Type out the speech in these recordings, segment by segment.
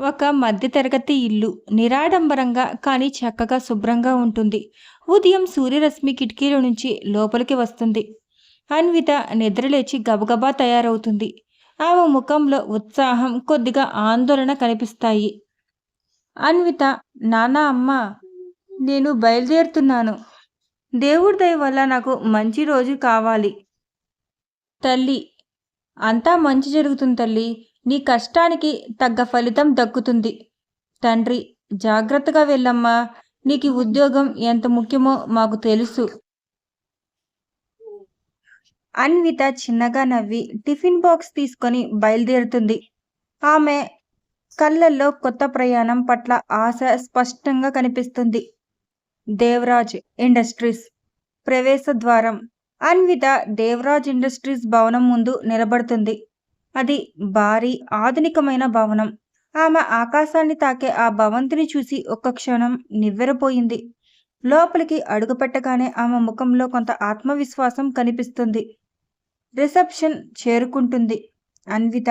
ఒక మధ్యతరగతి ఇల్లు. నిరాడంబరంగా కానీ చక్కగా శుభ్రంగా ఉంటుంది. ఉదయం సూర్యరశ్మి కిటికీల నుంచి లోపలికి వస్తుంది. అన్విత నిద్రలేచి గబగబా తయారవుతుంది. ఆమె ముఖంలో ఉత్సాహం కొద్దిగా ఆందోళన కనిపిస్తాయి. అన్విత నానా అమ్మ నేను బయలుదేరుతున్నాను. దేవుడి దయ వల్ల నాకు మంచి రోజు కావాలి. తల్లి అంతా మంచి జరుగుతుంది తల్లి. నీ కష్టానికి తగ్గ ఫలితం దక్కుతుంది. తండ్రి జాగ్రత్తగా వెళ్ళమ్మా. నీకు ఉద్యోగం ఎంత ముఖ్యమో మాకు తెలుసు. అన్విత చిన్నగా నవ్వి టిఫిన్ బాక్స్ తీసుకొని బయలుదేరుతుంది. ఆమె కళ్ళల్లో కొత్త ప్రయాణం పట్ల ఆశ స్పష్టంగా కనిపిస్తుంది. దేవరాజ్ ఇండస్ట్రీస్ ప్రవేశ ద్వారం. అన్విత దేవరాజ్ ఇండస్ట్రీస్ భవనం ముందు నిలబడుతుంది. అది భారీ ఆధునికమైన భవనం. ఆమె ఆకాశాన్ని తాకే ఆ భవంతిని చూసి ఒక్క క్షణం నివ్వెరపోయింది. లోపలికి అడుగుపెట్టగానే ఆమె ముఖంలో కొంత ఆత్మవిశ్వాసం కనిపిస్తుంది. రిసెప్షన్ చేరుకుంటుంది. Anvitha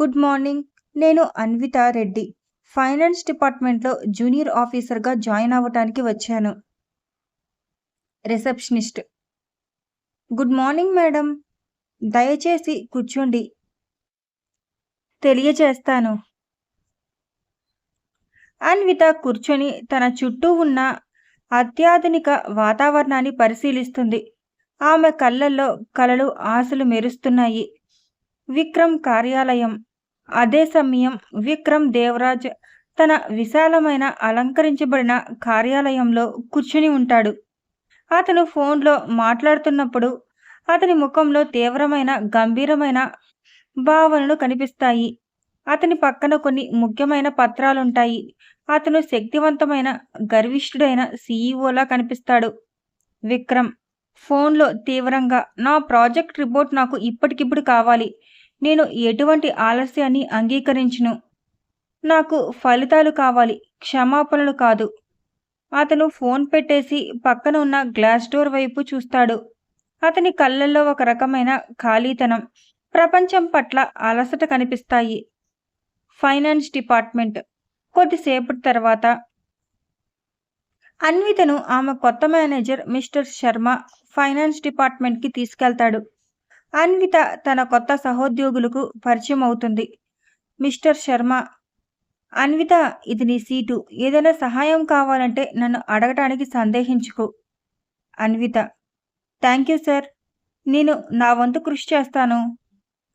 good morning. నేను అన్విత రెడ్డి. ఫైనాన్స్ డిపార్ట్మెంట్లో జూనియర్ ఆఫీసర్గా జాయిన్ అవ్వటానికి వచ్చాను. Receptionist good morning madam. దయచేసి కూర్చోండి. తెలియచేస్తాను అన్విత కూర్చొని తన చుట్టూ ఉన్న అత్యాధునిక వాతావరణాన్ని పరిశీలిస్తుంది. ఆమె కళ్ళల్లో కలలు ఆశలు మెరుస్తున్నాయి. విక్రమ్ కార్యాలయం. అదే సమయం విక్రమ్ దేవరాజ్ తన విశాలమైన అలంకరించబడిన కార్యాలయంలో కూర్చుని ఉంటాడు. అతను ఫోన్లో మాట్లాడుతున్నప్పుడు అతని ముఖంలో తీవ్రమైన గంభీరమైన భావనలు కనిపిస్తాయి. అతని పక్కన కొన్ని ముఖ్యమైన పత్రాలుంటాయి. అతను శక్తివంతమైన గర్విష్ఠుడైన సీఈఓలా కనిపిస్తాడు. విక్రమ్ ఫోన్లో తీవ్రంగా నా ప్రాజెక్ట్ రిపోర్ట్ నాకు ఇప్పటికిప్పుడు కావాలి. నేను ఎటువంటి ఆలస్యాన్ని అంగీకరించును. నాకు ఫలితాలు కావాలి క్షమాపణలు కాదు అతను ఫోన్ పెట్టేసి పక్కన ఉన్న గ్లాస్ డోర్ వైపు చూస్తాడు. అతని కళ్ళల్లో ఒక రకమైన ఖాళీతనం. ప్రపంచం పట్ల అలసట కనిపిస్తాయి. Finance department. కొద్దిసేపటి తర్వాత అన్వితను ఆమె కొత్త మేనేజర్ మిస్టర్ శర్మ ఫైనాన్స్ డిపార్ట్మెంట్కి తీసుకెళ్తాడు. అన్విత తన కొత్త సహోద్యోగులకు పరిచయం అవుతుంది. మిస్టర్ శర్మ అన్విత ఇది నీ సీటు. ఏదైనా సహాయం కావాలంటే నన్ను అడగటానికి సందేహించుకో. Anvitha thank you sir. నేను నా వంతు కృషి చేస్తాను.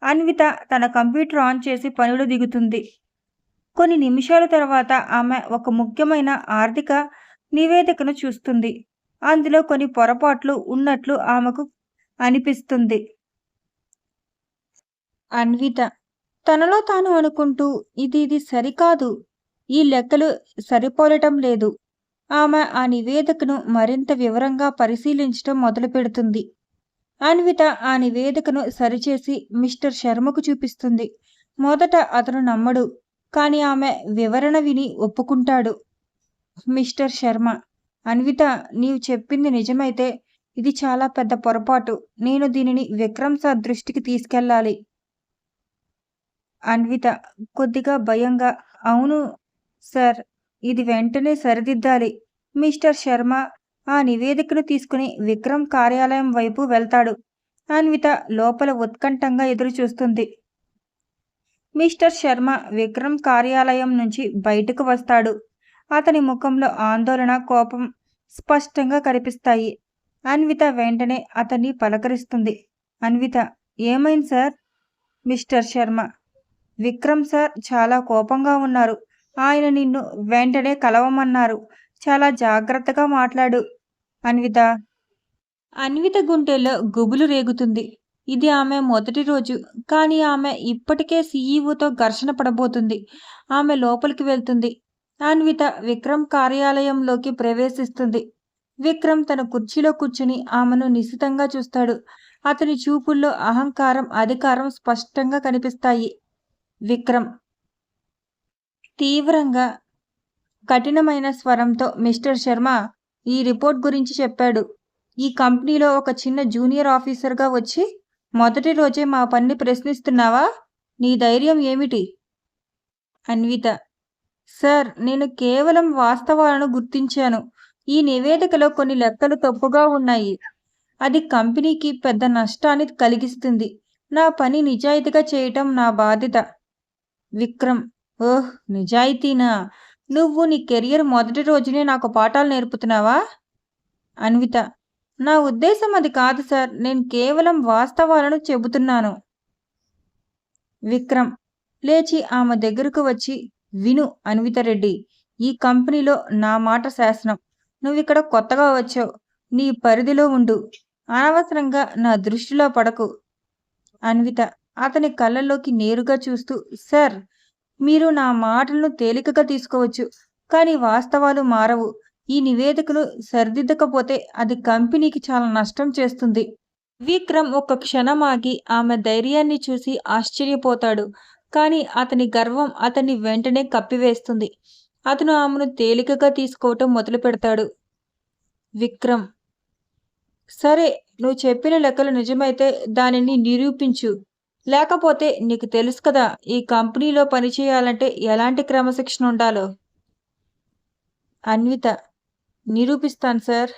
అన్విత తన కంప్యూటర్ ఆన్ చేసి పనులు దిగుతుంది. కొన్ని నిమిషాల తర్వాత ఆమె ఒక ముఖ్యమైన ఆర్థిక నివేదికను చూస్తుంది. అందులో కొన్ని పొరపాట్లు ఉన్నట్లు ఆమెకు అనిపిస్తుంది. అన్విత తనలో తాను అనుకుంటూ ఇది ఇది సరికాదు. ఈ లెక్కలు సరిపోలటం లేదు. ఆమె ఆ నివేదికను మరింత వివరంగా పరిశీలించడం మొదలు పెడుతుంది అన్విత ఆ నివేదికను సరిచేసి మిస్టర్ శర్మకు చూపిస్తుంది. మొదట అతను నమ్మడు కానీ ఆమె వివరణ విని ఒప్పుకుంటాడు. మిస్టర్ శర్మ అన్విత నీవు చెప్పింది నిజమైతే ఇది చాలా పెద్ద పొరపాటు. నేను దీనిని విక్రమ్ సార్ దృష్టికి తీసుకెళ్ళాలి. అన్విత కొద్దిగా భయంగా అవును సార్ ఇది వెంటనే సరిదిద్దాలి. మిస్టర్ శర్మ ఆ నివేదికను తీసుకుని విక్రమ్ కార్యాలయం వైపు వెళ్తాడు. అన్విత లోపల ఉత్కంఠంగా ఎదురుచూస్తుంది. మిస్టర్ శర్మ విక్రమ్ కార్యాలయం నుంచి బయటకు వస్తాడు. అతని ముఖంలో ఆందోళన కోపం స్పష్టంగా కనిపిస్తాయి. అన్విత వెంటనే అతన్ని పలకరిస్తుంది. అన్విత ఏమైంది sir? Mister Sharma Vikram sir చాలా కోపంగా ఉన్నారు. ఆయన నిన్ను వెంటనే కలవమన్నారు. చాలా జాగ్రత్తగా మాట్లాడు. అన్విత? అన్విత గుంటెల్లో గుబులు రేగుతుంది. ఇది ఆమె మొదటి రోజు కానీ ఆమె ఇప్పటికే సీఈఓతో ఘర్షణ పడబోతుంది. ఆమె లోపలికి వెళ్తుంది. అన్విత విక్రమ్ కార్యాలయంలోకి ప్రవేశిస్తుంది. విక్రమ్ తన కుర్చీలో కూర్చుని ఆమెను నిశితంగా చూస్తాడు. అతని చూపుల్లో అహంకారం అధికారం స్పష్టంగా కనిపిస్తాయి. విక్రమ్. తీవ్రంగా కఠినమైన స్వరంతో మిస్టర్ శర్మ ఈ రిపోర్ట్ గురించి చెప్పాడు. ఈ కంపెనీలో ఒక చిన్న జూనియర్ ఆఫీసర్గా వచ్చి మొదటి రోజే మా పనిని ప్రశ్నిస్తున్నావా? నీ ధైర్యం ఏమిటి? అన్విత. సార్ నేను కేవలం వాస్తవాలను గుర్తించాను. ఈ నివేదికలో కొన్ని లెక్కలు తప్పుగా ఉన్నాయి. అది కంపెనీకి పెద్ద నష్టాన్ని కలిగిస్తుంది. నా పని నిజాయితీగా చేయటం నా బాధ్యత. విక్రమ్. ఓహ్ నిజాయితీనా? నువ్వు నీ కెరియర్ మొదటి రోజునే నాకు పాఠాలు నేర్పుతున్నావా? అన్విత. నా ఉద్దేశం అది కాదు సార్. నేను కేవలం వాస్తవాలను చెబుతున్నాను. విక్రమ్. లేచి ఆమె దగ్గరకు వచ్చి విను అన్విత రెడ్డి ఈ కంపెనీలో నా మాట శాసనం. నువ్వు ఇక్కడ కొత్తగా వచ్చావు. నీ పరిధిలో ఉండు. అనవసరంగా నా దృష్టిలో పడకు. అన్విత. అతని కళ్ళల్లోకి నేరుగా చూస్తూ సార్ మీరు నా మాటలను తేలికగా తీసుకోవచ్చు కానీ వాస్తవాలు మారవు. ఈ నివేదికలు సరిదిద్దకపోతే అది కంపెనీకి చాలా నష్టం చేస్తుంది. విక్రమ్ ఒక క్షణం ఆగి ఆమె ధైర్యాన్ని చూసి ఆశ్చర్యపోతాడు కానీ అతని గర్వం అతన్ని వెంటనే కప్పివేస్తుంది. అతను ఆమెను తేలికగా తీసుకోవటం మొదలు పెడతాడు విక్రమ్ సరే నువ్వు చెప్పిన లెక్కలు నిజమైతే దానిని నిరూపించు. లేకపోతే నీకు తెలుసు కదా ఈ కంపెనీలో పనిచేయాలంటే ఎలాంటి క్రమశిక్షణ ఉండాలో? అన్విత నిరూపిస్తాను సార్.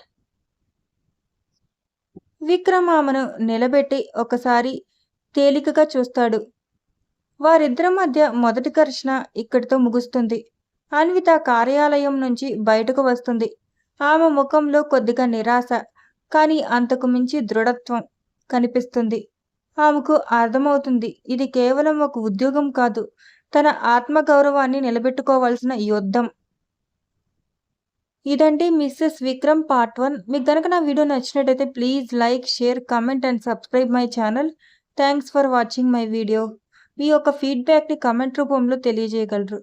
విక్రమ్ ఆమెను నిలబెట్టి ఒకసారి తేలికగా చూస్తాడు. వారిద్దరి మధ్య మొదటి ఘర్షణ ఇక్కడితో ముగుస్తుంది. అన్విత కార్యాలయం నుంచి బయటకు వస్తుంది. ఆమె ముఖంలో కొద్దిగా నిరాశ కానీ అంతకు మించి దృఢత్వం కనిపిస్తుంది. ఆమెకు అర్థమవుతుంది. ఇది కేవలం ఒక ఉద్యోగం కాదు. తన ఆత్మగౌరవాన్ని నిలబెట్టుకోవాల్సిన యుద్ధం. ఇదండి మిస్సెస్ విక్రమ్ పార్ట్ వన్. మీకు కనుక నా వీడియో నచ్చినట్టయితే please like share comment and subscribe my channel. Thanks for watching my video. మీ యొక్క ఫీడ్బ్యాక్ని కమెంట్ రూపంలో తెలియజేయగలరు.